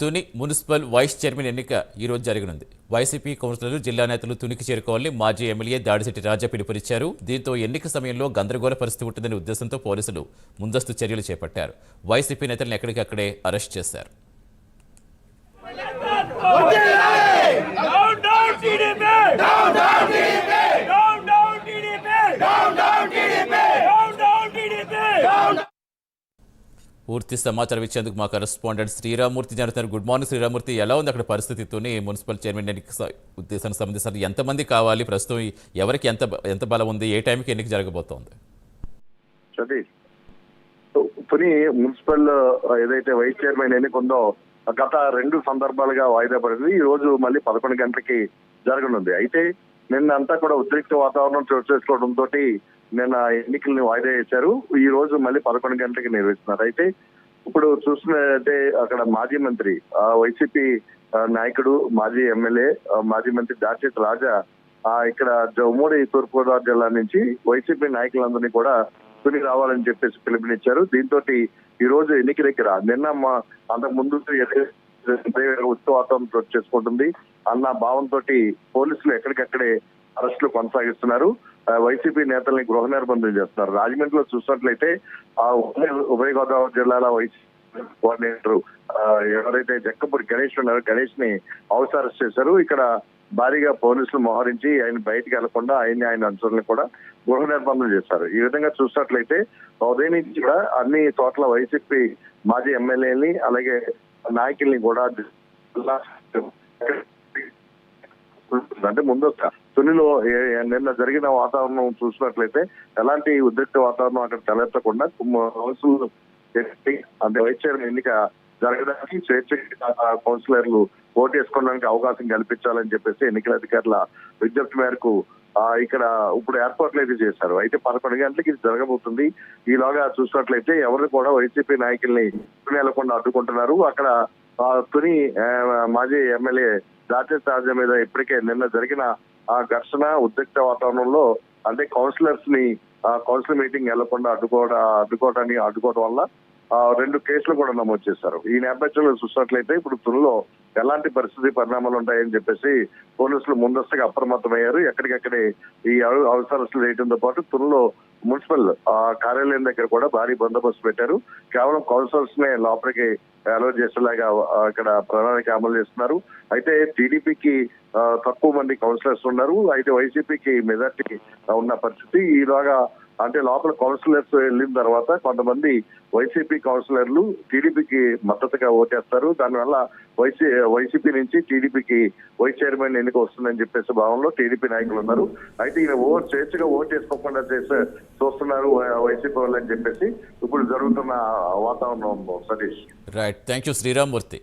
Tuni municipal vice chairman ఎన్నిక ఈరోజు జరగనుంది వైసీపీ కౌన్సిలర్లు జిల్లా నేతలు తునికి చేరుకోవాలని మాజీ ఎమ్మెల్యే దాడిశెట్టి రాజా పిలుపునిచ్చారు దీంతో ఎన్నిక సమయంలో గందరగోళ పరిస్థితి ఉంటుందనే ఉద్దేశంతో పోలీసులు ముందస్తు చర్యలు చేపట్టారు వైసీపీ నేతలను ఎక్కడికక్కడే అరెస్ట్ చేశారు Down, down, TDP! Down, down, TDP! Down, down, TDP! Down, down, TDP! Down, down, TDP! Down, పూర్తి సమాచారం ఇచ్చేందుకు మా correspondent Sriramurthy జరుగుతున్నారు. Good morning Sriramurthy. ఎలా ఉంది అక్కడ పరిస్థితితోని మున్సిపల్ చైర్మన్ ఎన్నిక ఉద్దేశానికి సంబంధించిన ఎంతమంది కావాలి? ప్రస్తుతం ఎవరికి ఎంత ఎంత బలం ఉంది? ఏ టైంకి ఎన్నిక జరగబోతోంది? సతీష్ తుని మున్సిపల్ ఏదైతే వైస్ చైర్మన్ ఎన్నిక ఉందో గత రెండు సందర్భాలుగా వాయిదా పడింది. ఈ రోజు మళ్ళీ పదకొండు గంటలకి జరగనుంది. అయితే నిన్నంతా కూడా ఉద్రిక్త వాతావరణం చోటు చేసుకోవడంతో నిన్న ఎన్నికల్ని వాయిదా వేశారు. ఈ రోజు మళ్ళీ పదకొండు గంటలకి నిర్వహిస్తున్నారు. అయితే ఇప్పుడు చూస్తున్నట్టే అక్కడ మాజీ మంత్రి ఆ, వైసీపీ నాయకుడు మాజీ ఎమ్మెల్యే మాజీ మంత్రి దాచేత్ రాజా ఆ ఇక్కడ జ- ఉమ్మడి తూర్పుగోదావరి జిల్లా నుంచి వైసీపీ నాయకులందరినీ కూడా తుని రావాలని చెప్పేసి పిలుపునిచ్చారు. దీంతో ఈ రోజు ఎన్నిక దగ్గర నిన్న మా అంతకు ముందు ఉత్సవాతం చేసుకుంటుంది. అన్న భావంతో పోలీసులు ఎక్కడికక్కడే అరెస్టులు కొనసాగిస్తున్నారు. వైసీపీ నేతల్ని గృహ నిర్బంధం చేస్తున్నారు. రాజమండ్రిలో చూసినట్లయితే ఆ ఉభయ ఉభయ గోదావరి జిల్లాల వైసీపీ కోఆర్డినేటర్ ఎవరైతే జక్కపూడి గణేష్ ఉన్నారో గణేష్ని హౌస్ అరెస్ట్ చేశారు. ఇక్కడ భారీగా పోలీసులు మోహరించి ఆయన బయటికి వెళ్ళకుండా ఆయన్ని ఆయన అనుచరులను కూడా గృహ నిర్బంధం చేశారు. ఈ విధంగా చూసినట్లయితే ఉదయం నుంచి కూడా అన్ని చోట్ల వైసీపీ మాజీ ఎమ్మెల్యేని అలాగే నాయకుల్ని కూడా జిల్లా అంటే ముందు తునిలో నిన్న జరిగిన వాతావరణం చూసినట్లయితే ఎలాంటి ఉద్రిక్త వాతావరణం అక్కడ తలెత్తకుండా కౌన్సిల్ అంటే వైస్ చైర్మన్ ఎన్నిక జరగడానికి స్వేచ్ఛ కౌన్సిలర్లు ఓటు వేసుకోవడానికి అవకాశం కల్పించాలని చెప్పేసి ఎన్నికల అధికారుల విజ్ఞప్తి మేరకు ఇక్కడ ఇప్పుడు ఏర్పాట్లు అయితే చేశారు. అయితే పదకొండు గంటలకి ఇది జరగబోతుంది. ఈలోగా చూసినట్లయితే ఎవరు కూడా వైసీపీ నాయకుల్ని వెళ్ళకుండా అడ్డుకుంటున్నారు. అక్కడ తుని మాజీ ఎమ్మెల్యే జాతీయ తాజా మీద ఇప్పటికే నిన్న జరిగిన ఆ ఘర్షణ ఉద్రిక్త వాతావరణంలో అంటే కౌన్సిలర్స్ని ఆ కౌన్సిల్ మీటింగ్ వెళ్ళకుండా అడ్డుకోవడం అడ్డుకోవడానికి అడ్డుకోవడం వల్ల ఆ, రెండు కేసులు కూడా నమోదు చేశారు. ఈ నేపథ్యంలో చూసినట్లయితే ఇప్పుడు తునిలో ఎలాంటి పరిస్థితి పరిణామాలు ఉంటాయని చెప్పేసి పోలీసులు ముందస్తుగా అప్రమత్తమయ్యారు. ఎక్కడికక్కడే ఈ అవసరాలు వేయడంతో పాటు తునిలో మున్సిపల్ కార్యాలయం దగ్గర కూడా భారీ బందోబస్తు పెట్టారు. కేవలం కౌన్సిలర్స్ నే లోపలికి అలో చేసేలాగా అక్కడ ఇక్కడ ప్రణాళిక అమలు చేస్తున్నారు. అయితే టీడీపీకి తక్కువ మంది కౌన్సిలర్స్ ఉన్నారు. అయితే వైసీపీకి మెజార్టీ ఉన్న పరిస్థితి. ఈలాగా అంటే లోపల కౌన్సిలర్స్ వెళ్ళిన తర్వాత కొంతమంది వైసీపీ కౌన్సిలర్లు టీడీపీకి మద్దతుగా ఓటేస్తారు. దానివల్ల వైసీ వైసీపీ నుంచి టీడీపీకి వైస్ చైర్మన్ ఎన్నిక వస్తుందని చెప్పేసి భావంలో టీడీపీ నాయకులు ఉన్నారు. అయితే ఈయన ఓ స్వేచ్ఛగా ఓటు వేసుకోకుండా చేసే చూస్తున్నారు వైసీపీ వాళ్ళు అని చెప్పేసి ఇప్పుడు జరుగుతున్న వాతావరణం Satish. Right thank you Sriramurthy